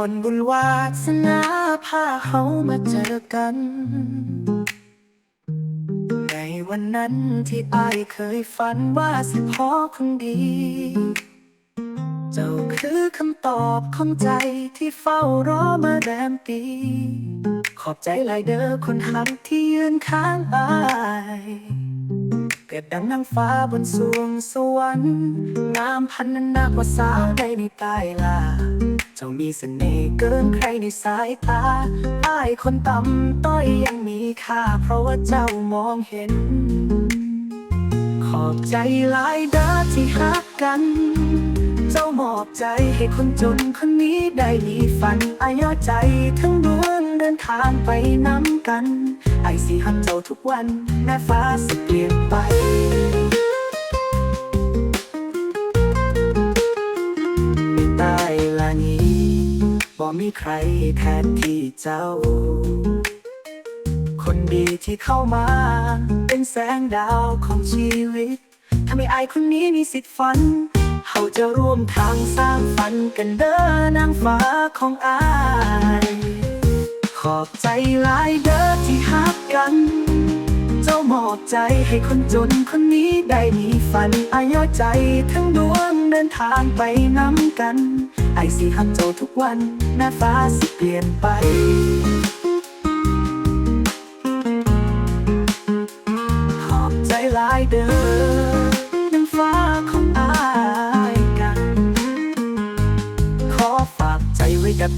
อนบุญวาสนาพาเขามาเจอกัน ในวันนั้นที่อายเคยฝันว่าสิพอคนดี เจ้าคือคำตอบของใจที่เฝ้ารอมาแรมปี ขอบใจหลายเด้อคนหักที่ยืนข้างอาย เปรียบดังนางฟ้าบนสวงสวรรค์งามพันนันนักว่าสาวใดในใต้ลา เจ้ามีเสน่ห์เกินใครในสายตาอายคนต่ำต้อยยังมีค่า เพราะว่าเจ้ามองเห็น ใจหลายด้อที่หักกัน เจ้ามอบใจให้คนจนคนนี้ได้มีฝันอายอใจทั้งดวงเดินทางไปน้ำกัน ไอสิหักเจ้าทุกวันแม้ฟ้าสิเปลี่ยนไปไม่ใต้ละนี้บ่มีใครแทนที่เจ้า คนดีที่เข้ามา เป็นแสงดาวของชีวิต ทำให้อายคนนี้มีสิทธิ์ฝันเขาจะร่วมทางสร้างฝันกันเด้อนางฟ้าของอาย ขอบใจหลายเด้อที่หักกัน เจ้ามอบใจให้คนจนคนนี้ได้มีฝันอายอใจทั้งดวงเดินทางไปน้ำกัน ไอสิหักเจ้าทุกวันแม้ฟ้าสิเปลี่ยนไป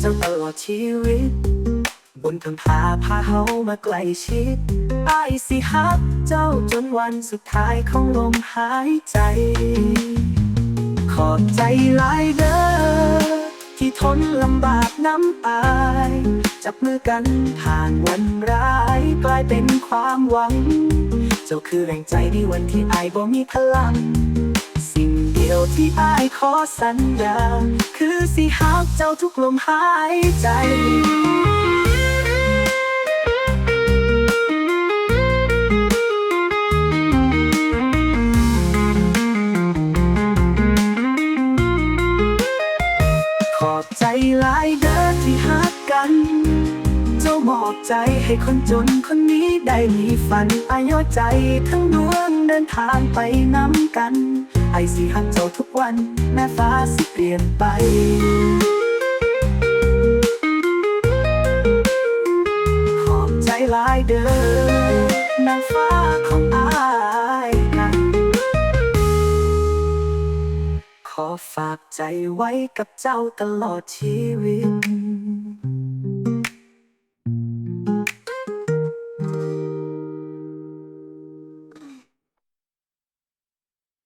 จ้าตลอดชีวิต บนทางพาพาเขามาใกลชิดไอสิฮักเจ้าจนวันสุดท้ายของลมหายใจ ขอบใจหลายเด้อที่ทนลำบากน้ำอายจับมือกันผ่านวันร้ายกลายเป็นความหวัง เจ้าคือแรงใจในวันที่ไอบ่มีพลัง ยวที่อายขอสัญญา คือสิฮักเจ้าทุกลมหายใจขอบใจหลายเด้อที่หักกัน เจ้ามอบใจให้คนจนคนนี้ได้มีฝันอายอใจทั้งดวงเดินทางไปน้ำกัน ไอสิหักเจ้าทุกวัน แม้ฟ้าสิเปลี่ยนไปขอบใจหลายเด้อนางฟ้าของอายกันขอฝากใจไว้กับเจ้าตลอดชีวิต